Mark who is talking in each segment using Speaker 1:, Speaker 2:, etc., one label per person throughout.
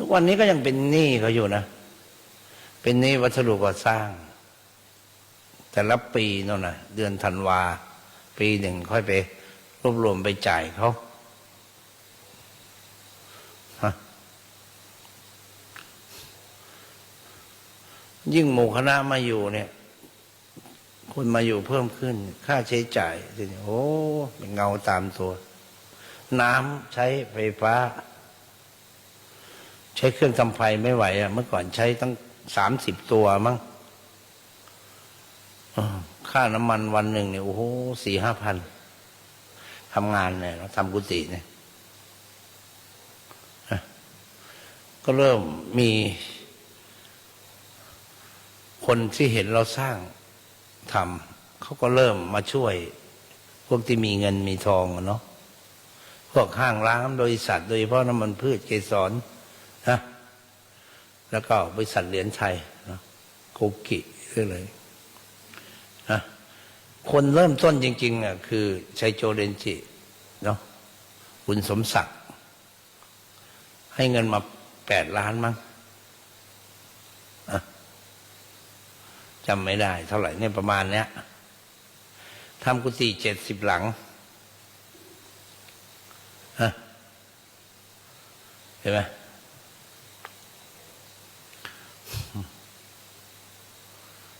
Speaker 1: ทุกวันนี้ก็ยังเป็นหนี้เขาอยู่นะ เป็นหนี้วัสดุก่อสร้าง แต่ละปีนั่นนะเดือนธันวา ปีหนึ่งค่อยไป รวบรวมไปจ่ายเขาฮะยิ่งหมู่คณะมาอยู่เนี่ย คนมาอยู่เพิ่มขึ้น ค่าใช้จ่ายทีนี้โอ้เป็นเงาตามตัว น้ำใช้ไฟฟ้า ใช้เครื่องทำไฟไม่ไหวอะเมื่อก่อนใช้ตั้งสามสิบตัวมั้งค่าน้ำมันวันหนึ่งเนี่ยโอ้โหสี่ห้าพันทำงานเนี่ยเราทำกุฏิเนี่ยก็เริ่มมี คนที่เห็นเราสร้างทำเขาก็เริ่มมาช่วย พวกที่มีเงินมีทองเนาะพวกห้างร้านบริษัทโดยเฉพาะน้ำมันพืชเกสร นะแล้วก็บริษัทเหรียญไทยนะโกกิเรื่องเลยนะคนเริ่มต้นจริงๆอะคือชัยโจเรนจิเนาะคุณสมศักดิ์ ให้เงินมาแปดล้านมั้งจำไม่ได้ เท่าไหร่เนี่ยประมาณเนี้ยทำกุฏิเจ็ดสิบหลังฮะเห็นไหม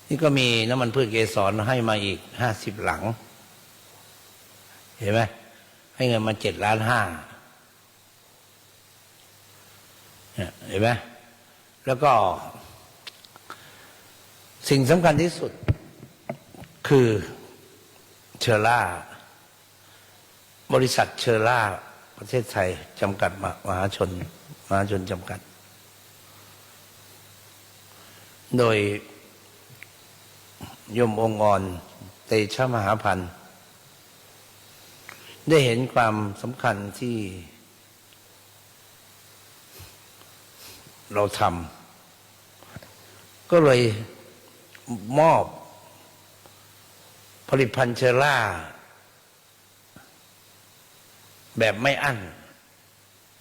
Speaker 1: นี่ก็มีน้ำมันพืชเกสรให้มาอีกห้าสิบหลัง เห็นไหมให้เงินมาเจ็ดล้านห้าเห็นไหมแล้วก็ สิ่งสำคัญที่สุด คือเชอร่า บริษัทเชอร่า ประเทศไทยจำกัดมหาชนมหาชนจำกัด โดย ยมองค์กรเตชะมหาพันธ์ได้เห็นความสำคัญที่ เราทำก็เลยมอบผลิตภัณฑ์เชอร่า แบบไม่อั้น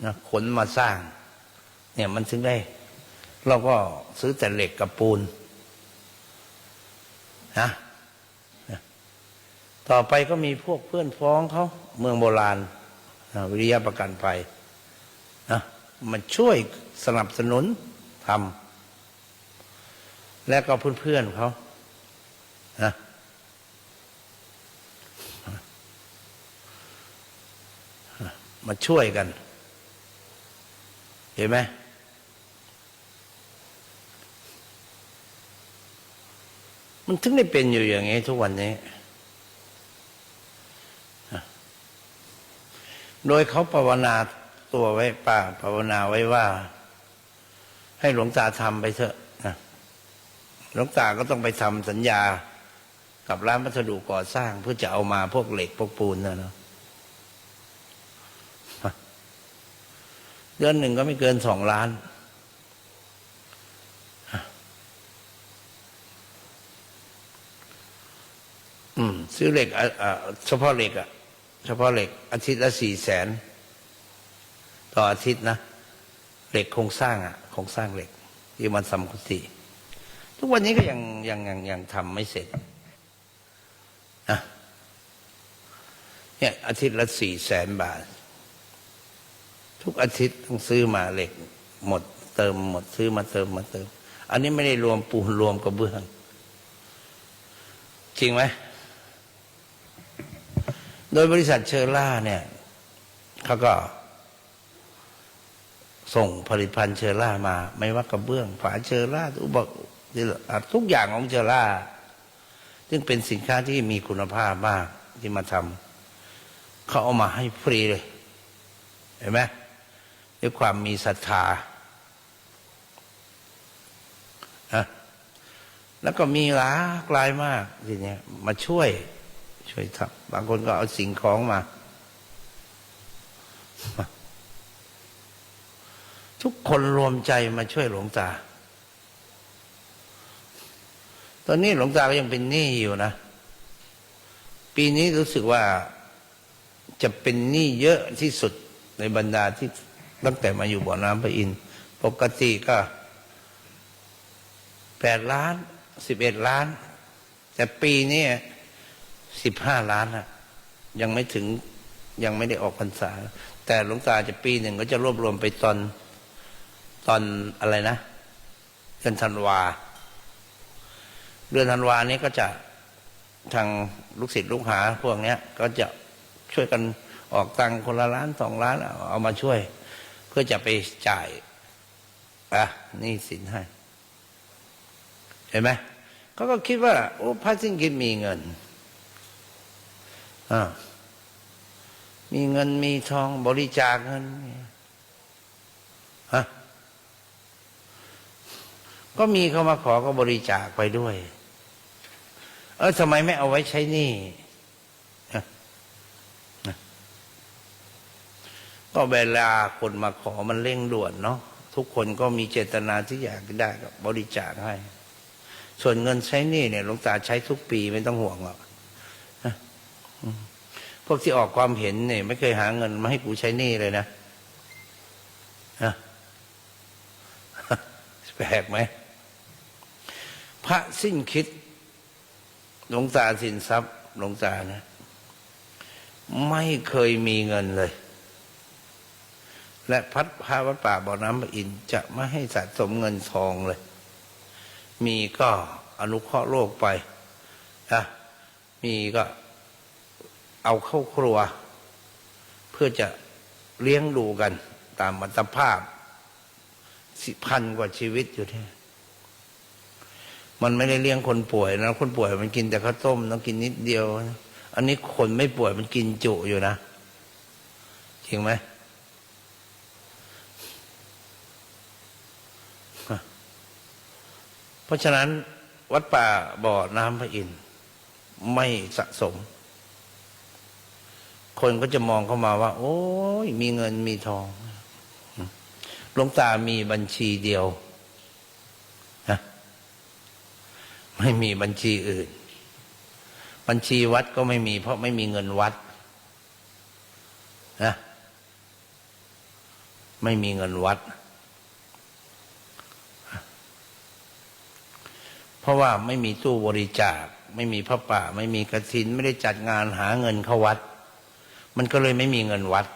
Speaker 1: นะขนมาสร้าง เนี่ยมันถึงได้ เราก็ซื้อแต่เหล็กกับปูน นะต่อไปก็มีพวกเพื่อนฟ้องเขาเมืองโบราณนะวิริยะประกันภัยนะมันช่วยสนับสนุนทำและก็เพื่อนๆเขานะมาช่วยกัน เห็นไหม มันถึงได้เป็นอยู่อย่างนี้ทุกวันนี้ โดยเขาภาวนาตัวไว้ป่าภาวนาไว้ว่า ให้หลวงตาทำไปเถอะนะหลวงตาก็ต้องไปทำสัญญา กับร้านวัสดุก่อสร้าง เพื่อจะเอามาพวกเหล็กพวกปูนนะเนาะเดือนหนึ่งก็ไม่เกินสองล้าน อืม ซื้อเหล็กเฉพาะเหล็กอะเฉพาะเหล็ก อาทิตย์ละสี่แสนต่ออาทิตย์นะเหล็กโครงสร้างอะโครงสร้างเหล็กที่มันสำคุติทุกวันนี้ก็ยังยังยังยังทำไม่เสร็จนะเนี่ยอาทิตย์ละสี่แสนบาท ทุกอาทิตย์ต้องซื้อมาเหล็ก หมด เติมหมดซื้อมาเติมมาเติม อันนี้ไม่ได้รวมปูนรวมกระเบื้อง จริงไหม โดยบริษัทเชอร่าเนี่ยเขาก็ ส่งผลิตภัณฑ์เชอร่ามา ไม่ว่ากระเบื้อง ฝาเชอร่าอุปกรณ์ทุกอย่างของเชอร่าซึ่งเป็นสินค้าที่มีคุณภาพมากที่มาทำเขาเอามาให้ฟรีเลย เห็นไหมด้วยความมีศรัทธาแล้วก็มีหลากหลายมากทีเนี้ยมาช่วย ช่วยทำบางคนก็เอาสิ่งของมา ทุกคนรวมใจมาช่วยหลวงตา ตอนนี้หลวงตาก็ยังเป็นหนี้อยู่นะ ปีนี้รู้สึกว่าจะเป็นหนี้เยอะที่สุดในบรรดาที่ตั้งแต่มาอยู่บ่อน้ำพระอินทร์ปกติก็แปดล้านสิบเอ็ดล้าน แต่ปีนี้ สิบห้าล้านอะยังไม่ถึงยังไม่ได้ออกพรรษา แต่หลวงตาจะปีหนึ่งก็จะรวบรวมไปตอนตอนอะไรนะเดือนธันวาเดือนธันวานี้ก็จะทางลูกศิษย์ลูกหาพวกเนี้ย ก็จะช่วยกันออกตังคนละล้านสองล้านเอามาช่วย เพื่อจะไปจ่ายอะนี่สินให้ เห็นไหมเขาก็คิดว่า โอ้พระสิ้นคิดมีเงิน มีเงินมีทองบริจาคเงินฮะก็มีเขามาขอก็บริจาคไปด้วย เออทำไมไม่เอาไว้ใช้หนี้ฮะนะก็เวลาคนมาขอมันเร่งด่วนเนาะทุกคนก็มีเจตนาที่อยากได้ก็บริจาคให้ ส่วนเงินใช้หนี้เนี่ยหลวงตาใช้ทุกปีไม่ต้องห่วงหรอกนะอืม พวกที่ออกความเห็นเนี่ย ไม่เคยหาเงินมาให้กูใช้หนี้เลยนะนะแปลกไหมพระสิ้นคิด หลวงตาสินทรัพย์ หลวงตานะ ไม่เคยมีเงินเลย และพัดพระวัดป่าบ่อน้ำอินจะไม่ให้สะสมเงินทองเลย มีก็อนุเคราะห์โลกไปนะมีก็ เอาเข้าครัว เพื่อจะเลี้ยงดูกัน ตามอัตภาพสิพันกว่าชีวิตอยู่ที่มันไม่ได้เลี้ยงคนป่วยนะคนป่วยมันกินแต่ข้าวต้มต้องกินนิดเดียว อันนี้คนไม่ป่วยมันกินจุอยู่นะจริงไหมเพราะฉะนั้นวัดป่าบ่อน้ำพระอินทร์ไม่สะสม คนก็จะมองเข้ามาว่า โอ้ยมีเงินมีทองหลวงตามีบัญชีเดียวนะไม่มีบัญชีอื่น บัญชีวัดก็ไม่มี เพราะไม่มีเงินวัดนะไม่มีเงินวัด เพราะว่าไม่มีตู้บริจาค ไม่มีพระป่า ไม่มีกระถิน ไม่ได้จัดงานหาเงินเข้าวัด มันก็เลยไม่มีเงินวัด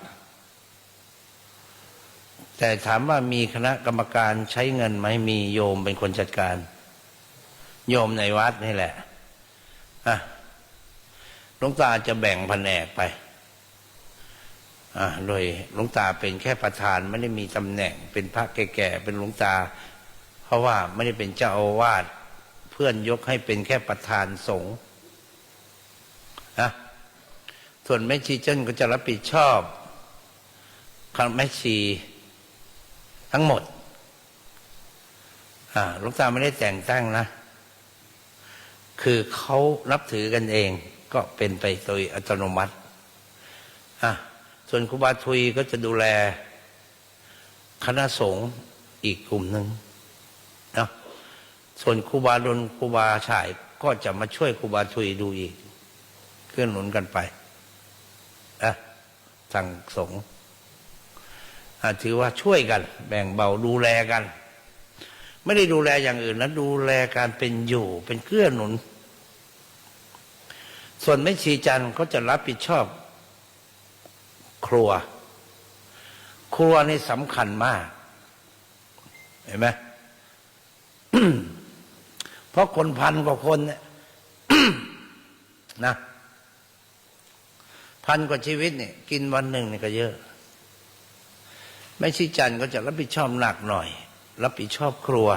Speaker 1: แต่ถามว่ามีคณะกรรมการใช้เงินไหมมีโยมเป็นคนจัดการ โยมในวัดนี่แหละอะหลวงตาจะแบ่งแผนกไปอะโดยหลวงตาเป็นแค่ประธานไม่ได้มีตำแหน่ง เป็นพระแก่ๆเป็นหลวงตา เพราะว่าไม่ได้เป็นเจ้าอาวาสเพื่อนยกให้เป็นแค่ประธานสงฆ์นะ ส่วนแม่ชีเจิ้นก็จะรับผิดชอบคณะแม่ชีทั้งหมดลวงตาไม่ได้แต่งตั้งนะ คือเขานับถือกันเองก็เป็นไปโดยอัตโนมัติอะส่วนครูบาทุยก็จะดูแล คณะสงฆ์อีกกลุ่มหนึ่งนะส่วนครูบาดลครูบาฉายก็จะมาช่วยครูบาทุยดูอีกเกื้อนหนุนกันไป อะสั่งสงฆ์ถือว่าช่วยกัน แบ่งเบาดูแลกัน ไม่ได้ดูแลอย่างอื่นนะดูแลการเป็นอยู่เป็นเกื้อหนุน ส่วนแม่ชีจันทร์ก็จะรับผิดชอบ ครัว ครัวนี่สำคัญมาก เห็นไหมเพราะคนพันกว่าคนเนี่ยนะ พันกว่าชีวิตเนี่ยกินวันหนึ่งเนี่ยก็เยอะ ไม่ชี้จันทร์ก็จะรับผิดชอบหนักหน่อย รับผิดชอบครัว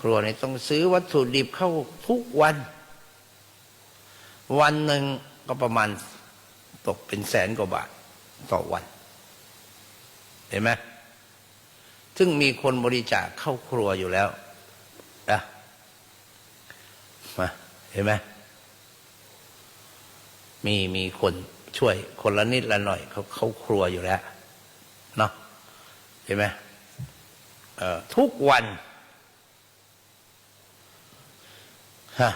Speaker 1: ครัวเนี่ยต้องซื้อวัตถุดิบเข้าทุกวัน วันหนึ่งก็ประมาณตกเป็นแสนกว่าบาทต่อวัน เห็นไหมซึ่งมีคนบริจาคเข้าครัวอยู่แล้วนะมาเห็นไหม มีมีคนช่วยคนละนิดละหน่อยเขาเขาครัวอยู่แล้วเนาะเห็นไหมเอ่อทุกวันฮะ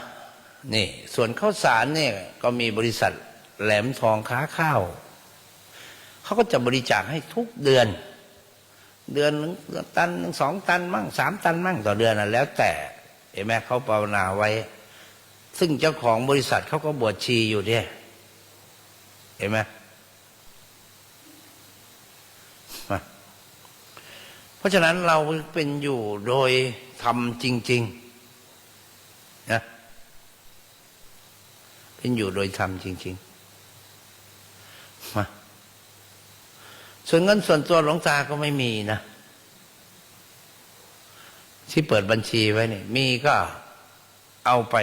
Speaker 1: นี่ ส่วนข้าวสารเนี่ยก็มีบริษัทแหลมทองค้าข้าวเขาก็จะบริจาคให้ทุกเดือน เดือนหนึ่งตันหนึ่งสองตันมั่งสามตันมั่งต่อเดือนนะแล้วแต่เห็นไหมเขาภาวนาไว้ ซึ่งเจ้าของบริษัทเขาก็บวชชีอยู่เนี่ย เห็นไหมเพราะฉะนั้นเราเป็นอยู่โดยทำจริงๆนะเป็นอยู่โดยทำจริงๆมาส่วนเงินส่วนตัวหลวงตาก็ไม่มีนะ ที่เปิดบัญชีไว้เนี่ยมีก็เอาไป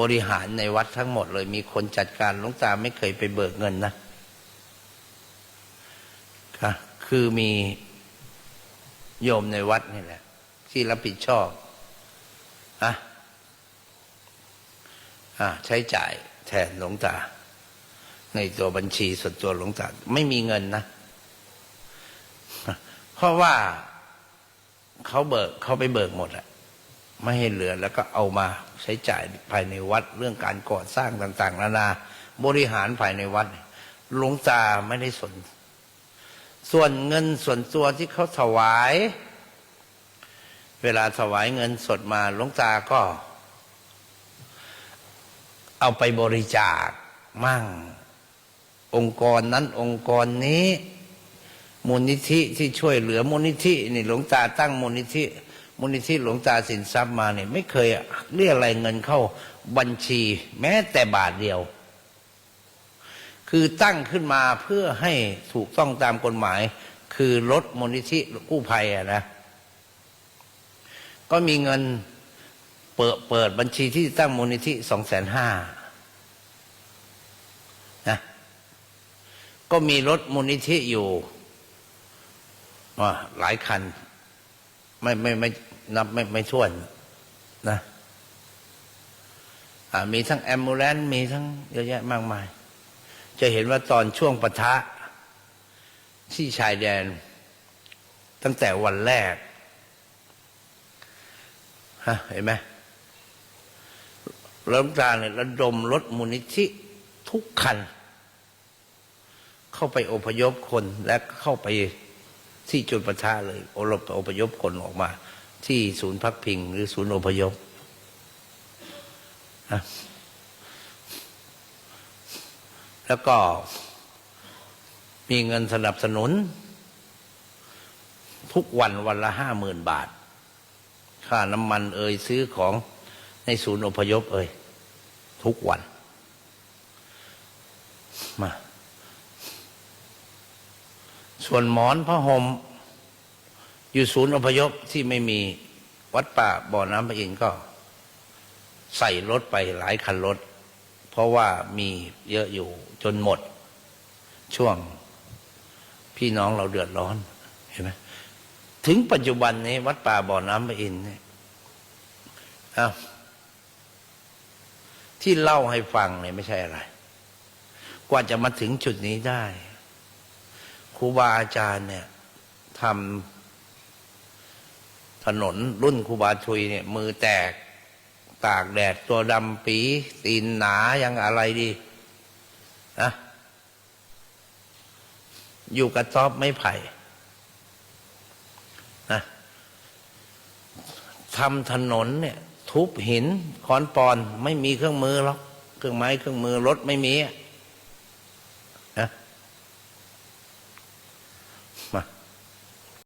Speaker 1: บริหารในวัดทั้งหมดเลย มีคนจัดการหลวงตาไม่เคยไปเบิกเงินนะค่ะคือมีโยมในวัดนี่แหละ ที่รับผิดชอบอะอะใช้จ่ายแทนหลวงตา ในตัวบัญชีส่วนตัวหลวงตา ไม่มีเงินนะ เพราะว่าเขาเบิกเขาไปเบิกหมดอะไม่ให้เหลือแล้วก็เอามา ใช้จ่ายภายในวัดเรื่องการก่อสร้างต่าง ๆ นานาบริหารภายในวัดหลวงตาไม่ได้สน ส่วนเงินส่วนตัวที่เขาถวาย เวลาถวายเงินสดมาหลวงตาก็ เอาไปบริจาคมั่ง องค์กรนั้นองค์กรนี้มูลนิธิที่ช่วยเหลือมูลนิธินี่หลวงตาตั้งมูลนิธิ มูลนิธิหลวงตาสินทรัพย์มาเนี่ยไม่เคยเรียกอะไรเงินเข้าบัญชี แม้แต่บาทเดียว คือตั้งขึ้นมาเพื่อให้ถูกต้องตามกฎหมาย คือลดมูลนิธิกู้ภัยอะนะ ก็มีเงินเปิดเปิดบัญชีที่ตั้งมูลนิธิสองแสนห้านะก็มีรถมูลนิธิอยู่ว่าหลายคัน ไม่ไม่ไม่นับไม่ไม่ถ้วนนะมีทั้งแอมบูเลนมีทั้งเยอะแยะมากมาย จะเห็นว่าตอนช่วงปะทะ ที่ชายแดน ตั้งแต่วันแรกฮะเห็นไหมหลวงตาเนี่ยระดมรถมูลนิธิทุกคัน เข้าไปอพยพคนและเข้าไป ที่จุดประทะเลยอรบอพยพคนออกมา ที่ศูนย์พักพิง หรือศูนย์อพยพนะแล้วก็มีเงินสนับสนุน ทุกวันวันละห้าหมื่นบาท ค่าน้ำมันเอ่ยซื้อของในศูนย์อพยพเอ่ยทุกวัน มา ส่วนหมอนผ้าห่มอยู่ศูนย์อพยพที่ไม่มีวัดป่าบ่อน้ำพระอินทร์ก็ ใส่รถไปหลายคันรถ เพราะว่ามีเยอะอยู่จนหมด ช่วงพี่น้องเราเดือดร้อนเห็นไหมถึงปัจจุบันนี้วัดป่าบ่อน้ำพระอินทร์เนี่ยอ้าที่เล่าให้ฟังเนี่ยไม่ใช่อะไร กว่าจะมาถึงจุดนี้ได้ ครูบาอาจารย์เนี่ยทำถนนรุ่นครูบาชุยเนี่ย มือแตกตากแดดตัวดำปีตีนหนายังอะไรดีนะอยู่กระต๊อบไม่ไผ่นะทำถนนเนี่ย ทุบหินคอนปอน ไม่มีเครื่องมือหรอก เครื่องไม้เครื่องมือรถไม่มีอะ